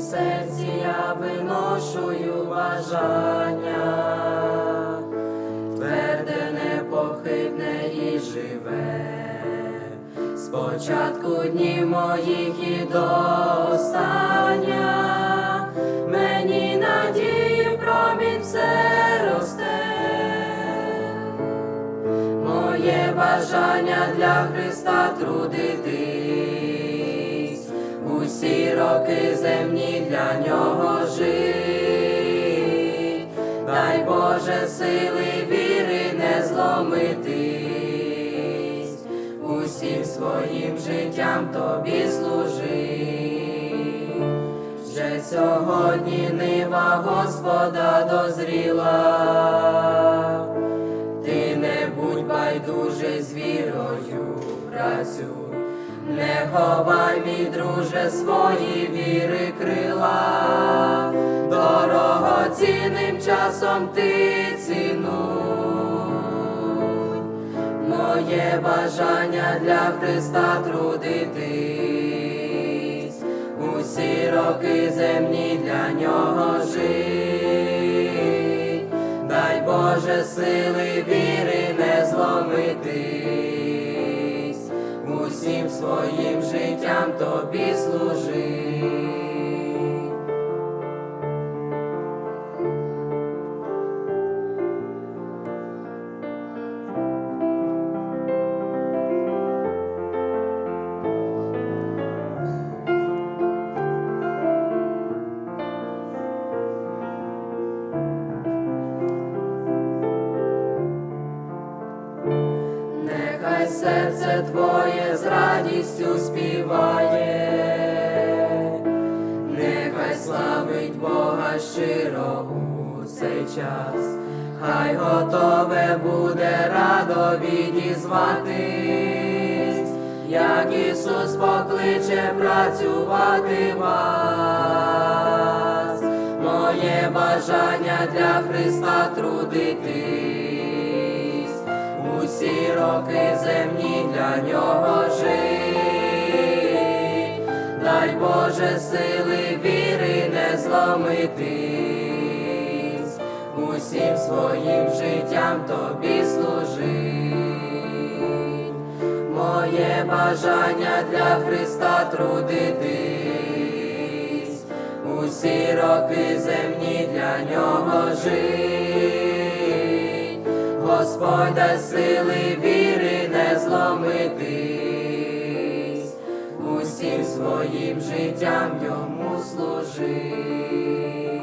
серці я виношую бажання, тверде, непохитне і живе, спочатку днів моїх і до остання, мені надії промінь все росте, моє бажання для Христа трудити усі земні для нього жить, дай Боже сили віри не зломитись, усім своїм життям тобі служить. Вже сьогодні нива Господа дозріла. Ти не будь байдуже з вірою, працю, не ховай, мій друже, свої віри крила, дорогоцінним часом ти цінуй, моє бажання для Христа трудитись, усі роки земні для нього жить. Дай Боже сили віри не зломитись, усім своїм життям тобі служить. Серце твоє з радістю співає, нехай славить Бога щиро у цей час, хай готове буде радо відізватись, як Ісус покличе працювати вас, моє бажання для Христа трудитись роки земні для нього жить, дай Боже сили віри не зломитись, усім своїм життям тобі служить, моє бажання для Христа трудитись, усі роки земні для нього жить. Господь сили віри не зломитись, усім своїм життям йому служить.